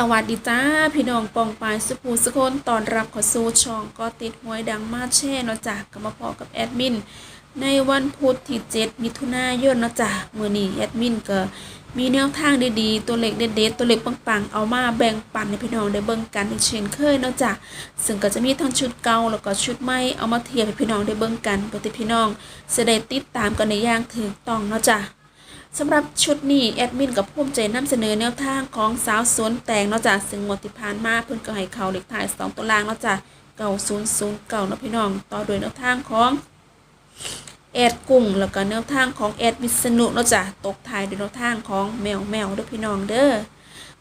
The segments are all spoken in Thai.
สวัสดีจ้า พี่น้องปองปายสุภูสุคนตอนรับขอสู่ช่องก็ติดหวยดังมาแช่เนาะจ้ะก็มาพอกับแอดมิน ในวันพุธที่7มิถุนายนเนาะจ้ะมื้อนี้แอดมินก็มีแนวทางดีๆ ตัวเล็กเด็ดๆตัวเล็กปังๆ เอามาแบ่งปันให้พี่น้องได้เบิ่งกันอีกเช่นเคยเนาะจ้ะซึ่งก็จะมีทั้งชุดเก่าแล้วก็ชุดใหม่เอามาเทียบให้พี่น้องได้เบิ่งกันเพื่อที่พี่น้องจะได้ติดตามกันในย่างถูกต้องเนาะจ้ะ สำหรับชุดนี้แอดมินกับภูมิใจนำเสนอแนวทางของสาวสวนแตงเนาะจ้ะซึ่งงวดที่ผ่านมาเพิ่นก็ให้เขาเล็กถ่าย 2 ตัวล่างเนาะจ้ะเก่า0 0เก่าเนาะพี่น้อง ต่อโดยแนวทางของแอดกุ้งแล้วก็แนวทางของแอดวิษณุเนาะจ้ะตกท้ายด้วยแนวทางของแมวแมวเด้อพี่น้องเด้อ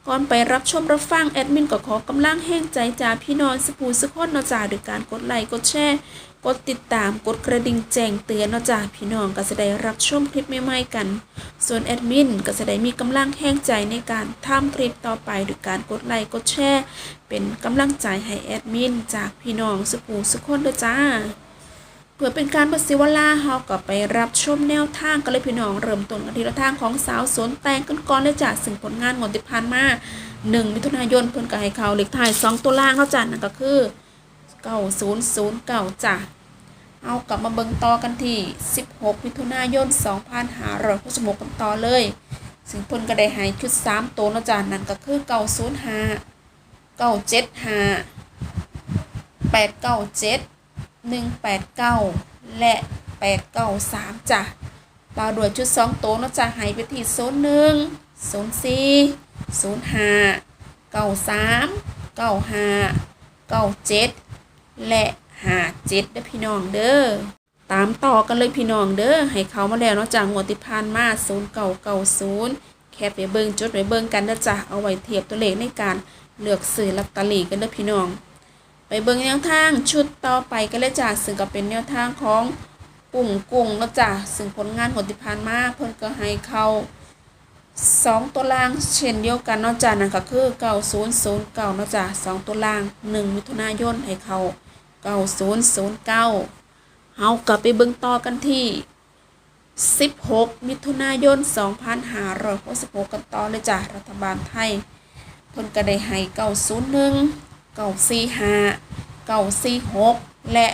ก่อนไปรับชมรับฟังแอดมินก็ขอกำลังแห้งใจจากพี่น้องสปูสกคนเนาะจ้ะด้วยการกดไลค์กดแชร์กดติดตามกดกระดิ่งแจ้งเตือนเนาะจ้ะพี่น้องก็จะได้รับชมคลิปใหม่ๆกัน ส่วนแอดมินก็จะได้มีกำลังแห้งใจในการทำคลิปต่อไปด้วยการกดไลค์กดแชร์เป็นกำลังใจให้แอดมินจากพี่น้องสปูสุกคนเด้อจ้า เพื่อเป็นการประสิวลาเฮาก็ไปรับชมแนวทางกันเลยพี่น้องเริ่มต้นกันที่แนวทางของสาวสวนแตงกันก่อนเลยจ้ะซึ่งผลงานงวดที่ผ่านมา1มิถุนายนเพิ่นก็ให้เขาเลขท้าย2ตัวล่างเนาจ้ะนั่นก็คือ9009จ้ะเอากลับมาเบิ่งต่อกันที่ 16 มิถุนายน 2566กันต่อเลยซึ่งเพิ่นก็ได้ให้ชุด3ตัวเนาะจ้ะนั่นก็คือ905 975 897 189 และ 893จ้ะต่อด้วยชุด2ตัวเนาะจ้ะให้ไปที่01 04 05 93 95 97และหาเจ็ดเด้อพี่น้องเด้อตามต่อกันเลยพี่น้องเด้อให้เขามาแล้วเนาะจากงวดที่ผ่านมา0 9 9 0แคปไปเบิ่งจุดไปเบิ่งกันเด้อจ้ะเอาไว้เทียบตัวเลขในการเลือกซื้อลอตเตอรี่กันเด้อพี่น้อง ไปเบิ่งแนวทางชุดต่อไปกันเลยจ้ะซึ่งก็เป็นแนวทางของปุ่มกุ้งเนาะจ้ะซึ่งผลงานงวดที่ผ่านมาเพิ่นก็ให้เขาสองตัวล่างเช่นเดียวกันเนาะจ้ะนั่นก็คือเก้าศูนย์ศูนย์เก้าเนาะจ้ะสองตัวล่างหนึ่งมิถุนายนให้เขาเก้าศูนย์ศูนย์เก้าเอากลับไปเบิ่งต่อกันที่สิบหกมิถุนายนสองพันห้าร้อยหกสิบหกกันต่อเลยจ้ะรัฐบาลไทยเพิ่นก็ได้ให้เก้าศูนย์หนึ่ง เก้าสี่ห้าเก้าสี่หกและ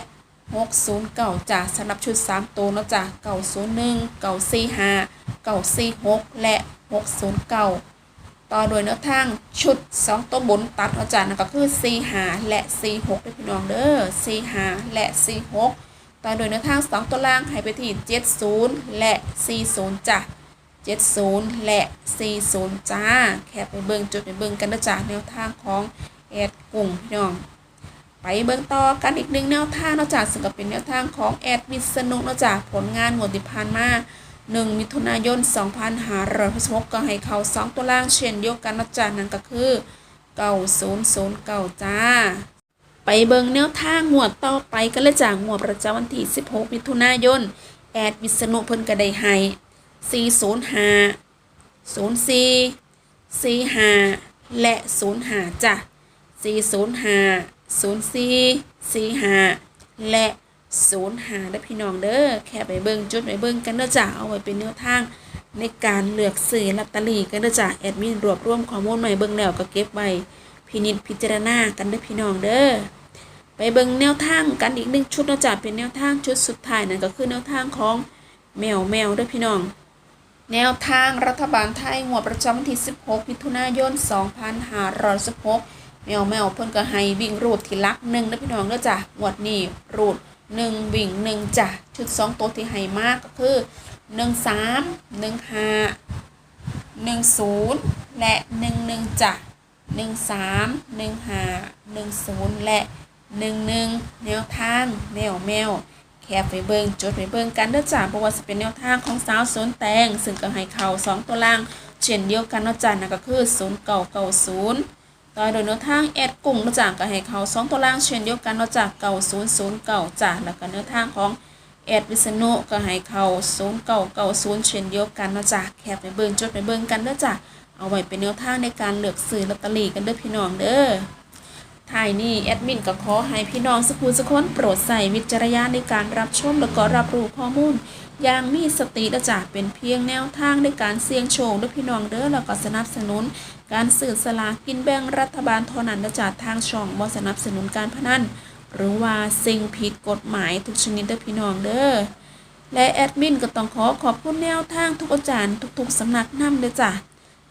หกศูนย์เก้าจ้ะสำหรับชุดสามตัวเนาะจ้ะเก้าศูนย์หนึ่งเก้าสี่ห้าเก้าสี่หกและหกศูนย์เก้าต่อโดยแนวทางชุดสองตัวบนตัดอาจารย์นั่นก็คือสี่ห้าและสี่หกด้วยพี่น้องเด้อสี่ห้าและสี่หกต่อโดยแนวทางสองตัวล่างให้ไปที่เจ็ดศูนย์และสี่ศูนย์จ้ะเจ็ดศูนย์และสี่ศูนย์จ้า แค่ไปเบิ่งจุดไปเบิ่งกันนะจ้ะแนวทางของ แอดกุ้งพี่น้อง ไปเบิ่งต่อกันอีกหนึ่งแนวทางนาะจ้ะซึ่งก็เป็นแนวทางของแอดวิษณุนาะจ้ะผลงานงวดที่ผ่านมา1มิถุนายน2566ก็ให้เขา2ตัวล่างเช่นเดียวกันนาะจ้ะนั่นก็คือ9009จ้า ไปเบิงแนวทางงวดต่อไปกันเลยจ้างวดประจำวันที่ 16 มิถุนายน แอดวิษณุเพิ่นก็ได้ให้ 405 04 45 และ 05จ้ะ 405 04 45 และ 05ได้พี่น้องเด้อแค่ไปเบิ่งจุดไปเบิ่งกันเด้อจ้ะเอาไว้เป็นแนวทางในการเลือกซื้อลอตเตอรี่กันเด้อจ้ะแอดมินรวบรวมข้อมูลใหม่เบิ่งแล้วก็เก็บไว้พินิจพิจารณากันเด้อพี่น้องเด้อไปเบิ่งแนวทางกันอีกหนึ่งชุดเนาะจ้ะเป็นแนวทางชุดสุดท้ายนั่นก็คือแนวทางของแมวแมวเด้อพี่น้องแนวทางรัฐบาลไทยงวดประจำวันที่ 16 มิถุนายน 2516 แมวแมวเพิ่นก็ให้วิ่งรูดที่ลักหนึ่งเด้อพี่น้องเด้อจ้ะงวดนี้รูดหนึ่งวิ่งหนึ่งจ้ะชุดสองตัวที่ให้มากก็คือหนึ่งสามหนึ่งห้าหนึ่งศูนย์และหนึ่งหนึ่งจ้ะหนึ่งสามหนึ่งห้าหนึ่งศูนย์และหนึ่งหนึ่งแนวทางแนวแมวแคบไปเบิงจดไปเบิงกันเด้อจ้ะเพราะว่าจะเป็นแนวทางของสาวสวนแตง ซึ่งก็ให้เข่าสองตัวล่าง เช่นเดียวกันเนาะจ้ะนั่นก็คือศูนย์เก่าเก่าศูนย์ ต่อโดยเนื้อทางแอดกุ้งนาะจากก็ให้เขาสองตัวล่างเช่นเดียวกันนาะจากเก่าศูนย์ศูนย์เก่าจากแล้วก็เนื้อทางของแอดวิษณุก็ให้เขาศูนย์เก่าเก่าศูนย์เช่นเดียวกันนาะจ้ะแคบไปเบิ่งจดไปเบิ่งกันเด้อจ้ะเอาไว้เป็นแนวทางในการเลือกซื้อลอตเตอรี่กันเด้อพี่น้องเด้อ ท้ายนี้แอดมินก็ขอให้พี่น้องสกูสกคนโปรดใส่วิจารณญาณในการรับชมแล้วก็รับรู้ข้อมูล อย่างมีสติและจากเป็นเพียงแนวทางในการเสี่ยงโชคด้วยพี่น้องเด้อแล้วก็สนับสนุน การสื่อสลากกินแบ่งรัฐบาลเท่านั้นจากทางช่องบ่สนับสนุนการพนันหรือว่าสิ่งผิดกฎหมายทุกชนิดเด้อพี่น้องเด้อและแอดมินก็ต้องขอขอบคุณแนวทางทุกอาจารย์ทุกๆสำนักนำเด้อจ้ะ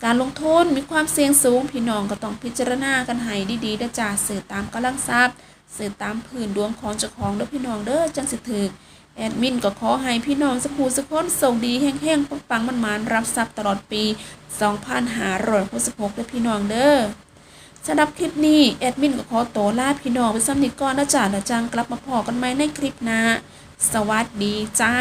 การลงทุนมีความเสี่ยงสูง พี่น้องก็ต้องพิจารณากันให้ดีๆเด้อจ้าสื่อตามกำลังทรัพย์สื่อตามพื้นดวงของเจ้าของเด้อพี่น้องเด้อจังสิถือแอดมินก็ขอให้พี่น้องสักผู้สักคนส่งดีแห้งๆปังๆมันๆรับทรัพย์ตลอดปี 2566เด้อพี่น้องเด้อสำหรับคลิปนี้แอดมินก็ขอตัวลาพี่น้องไปซ้ำนิก่อนนะจ้าแล้วจังกลับมาพอกันใหม่ในคลิปหน้าสวัสดีจ้า